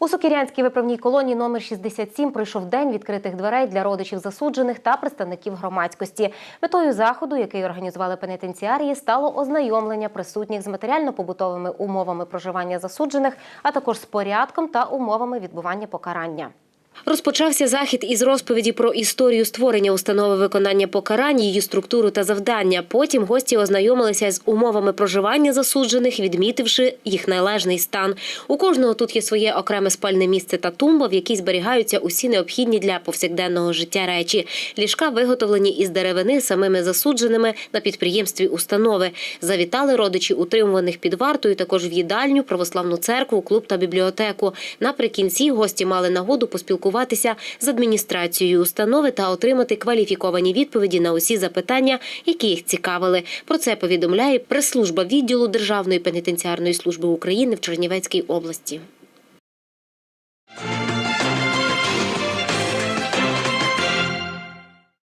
У Сокірянській виправній колонії номер 67 пройшов день відкритих дверей для родичів засуджених та представників громадськості. Метою заходу, який організували пенітенціарії, стало ознайомлення присутніх з матеріально-побутовими умовами проживання засуджених, а також з порядком та умовами відбування покарання. Розпочався захід із розповіді про історію створення установи виконання покарань, її структуру та завдання. Потім гості ознайомилися з умовами проживання засуджених, відмітивши їх належний стан. У кожного тут є своє окреме спальне місце та тумба, в якій зберігаються усі необхідні для повсякденного життя речі. Ліжка виготовлені із деревини самими засудженими на підприємстві установи. Завітали родичі утримуваних під вартою також в їдальню, православну церкву, клуб та бібліотеку. Наприкінці гості мали нагоду поспілкуватися з адміністрацією установи та отримати кваліфіковані відповіді на усі запитання, які їх цікавили. Про це повідомляє прес-служба відділу Державної пенітенціарної служби України в Чернівецькій області.